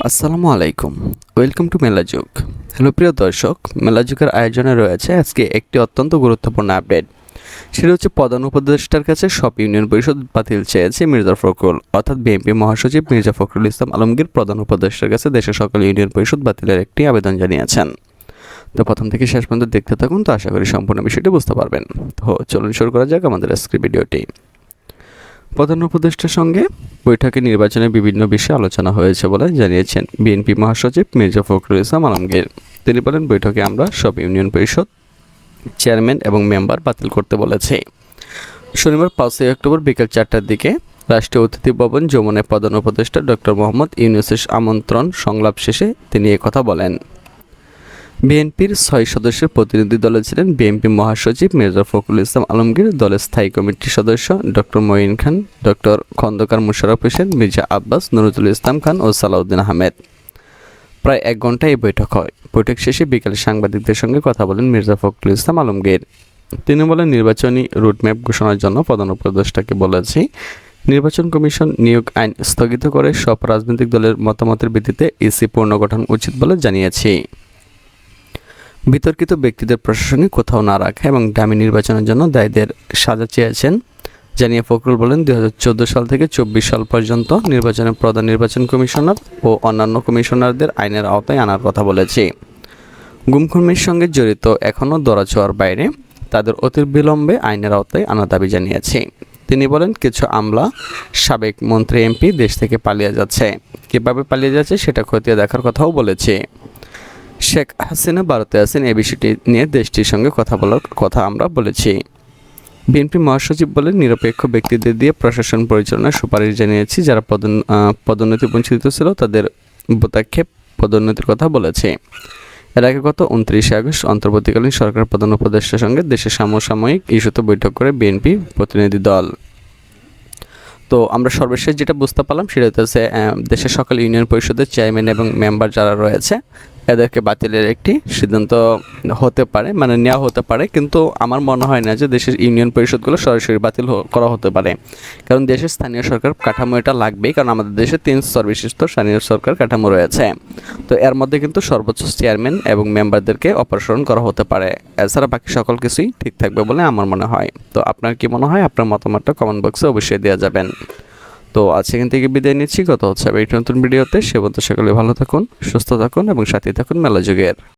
আসসালামু আলাইকুম। Welcome to মেলাযুগ hello, প্রিয় দর্শক মেলাযুগের আয়োজনে রয়েছে আজকে একটি অত্যন্ত গুরুত্বপূর্ণ আপডেট। সেটা হচ্ছে প্রধান উপদেষ্টার কাছে সব ইউনিয়ন পরিষদ বাতিল চেয়েছে মির্জা ফখরুল, অর্থাৎ বিএনপি মহাসচিব মির্জা ফখরুল ইসলাম আলমগীর প্রধান উপদেষ্টার কাছে দেশের সকল ইউনিয়ন পরিষদ বাতিলের একটি আবেদন জানিয়েছেন। তো প্রথম থেকে শেষ পর্যন্ত দেখতে থাকুন, তো আশা করি সম্পূর্ণ বিষয়টি বুঝতে পারবেন। তো চলুন শুরু করা যাক আমাদের আজকের ভিডিওটি। প্রধান উপদেষ্টার সঙ্গে বৈঠকে নির্বাচনের বিভিন্ন বিষয়ে আলোচনা হয়েছে বলে জানিয়েছেন বিএনপি মহাসচিব মির্জা ফখরুল ইসলাম আলমগীর। তিনি বলেন, বৈঠকে আমরা সব ইউনিয়ন পরিষদ, চেয়ারম্যান এবং মেম্বার বাতিল করতে বলেছি। শনিবার পাঁচই অক্টোবর বিকেল চারটার দিকে রাষ্ট্রীয় অতিথি ভবন যমুনায় প্রধান উপদেষ্টা ডক্টর মোহাম্মদ ইউনুসের আমন্ত্রণ সংলাপ শেষে তিনি কথা বলেন। বিএনপির ছয় সদস্যের প্রতিনিধি দলে ছিলেন বিএনপি মহাসচিব মির্জা ফখরুল ইসলাম আলমগীর, দলের স্থায়ী কমিটির সদস্য ডক্টর মঈন খান, ডক্টর খন্দকার মুশারফ হোসেন, মির্জা আব্বাস নুরুজুল ইসলাম খান ও সালাউদ্দিন আহমেদ। প্রায় এক ঘণ্টা এই বৈঠক হয়। বৈঠক শেষে বিকেলে সাংবাদিকদের সঙ্গে কথা বলেন মির্জা ফখরুল ইসলাম আলমগীর। তিনি বলেন, নির্বাচনী রুটম্যাপ ঘোষণার জন্য প্রধান উপদেষ্টাকে বলেছি, নির্বাচন কমিশন নিয়োগ আইন স্থগিত করে সব রাজনৈতিক দলের মতামতের ভিত্তিতে ইসি পুনর্গঠন উচিত বলে জানিয়েছি। বিতর্কিত ব্যক্তিদের প্রশাসনিক কোথাও না রাখা এবং ডামি নির্বাচনের জন্য দায়ীদের সাজা চেয়েছেন। জানিয়ে ফখরুল বলেন দু হাজার চোদ্দ সাল থেকে চব্বিশ সাল পর্যন্ত নির্বাচনে প্রধান নির্বাচন কমিশনার ও অন্যান্য কমিশনারদের আইনের আওতায় আনার কথা বলেছি। গুমখুমির সঙ্গে জড়িত এখনও দরাছোয়ার বাইরে তাদের অতি বিলম্বে আইনের আওতায় আনার দাবি জানিয়েছি। তিনি বলেন, কিছু আমলা, সাবেক মন্ত্রী এমপি দেশ থেকে পালিয়ে যাচ্ছে। কীভাবে পালিয়ে যাচ্ছে সেটা খতিয়ে দেখার কথাও বলেছি। শেখ হাসিনা ভারতে আছেন এই বিষয়টি নিয়ে দেশটির সঙ্গে কথা বলার কথা আমরা বলেছি। বিএনপি মহাসচিব বলেন, নিরপেক্ষ ব্যক্তিদের দিয়ে প্রশাসন পরিচালনার সুপারিশ জানিয়েছি, যারা পদোন পদোন্নতি বঞ্চিত ছিল, তাদের প্রত্যাক্ষেপ পদোন্নতির কথা বলেছে। এর আগে গত উনত্রিশে আগস্ট অন্তর্বর্তীকালীন সরকার প্রধান উপদেষ্টার সঙ্গে দেশের সমসাময়িক ইস্যুতে বৈঠক করে বিএনপি প্রতিনিধি দল। তো আমরা সর্বশেষ যেটা বুঝতে পারলাম, সেটা হচ্ছে দেশের সকল ইউনিয়ন পরিষদের চেয়ারম্যান এবং মেম্বার যারা রয়েছে এদেরকে বাতিলের একটি সিদ্ধান্ত হতে পারে মানে নেওয়া হতে পারে। কিন্তু আমার মনে হয় না যে দেশের ইউনিয়ন পরিষদগুলো সরাসরি বাতিল করা হতে পারে। কারণ দেশের স্থানীয় সরকার কাঠামো এটা লাগবেই, কারণ আমাদের দেশে তিন স্তর বিশিষ্ট স্থানীয় সরকার কাঠামো রয়েছে। তো এর মধ্যে কিন্তু সর্বোচ্চ চেয়ারম্যান এবং মেম্বারদেরকে অপসারণ করা হতে পারে। এছাড়া বাকি সকল কিছুই ঠিক থাকবে বলে আমার মনে হয়। তো আপনার কি মনে হয়? আপনার মতামতটা কমেন্ট বক্সে অবশ্যই দেওয়া যাবেন। তো আজ এখান থেকে বিদায় নিচ্ছি। কত হচ্ছে একটি নতুন ভিডিওতে। সে বলতে সকলে ভালো থাকুন, সুস্থ থাকুন এবং সাথে থাকুন মেলা যুগের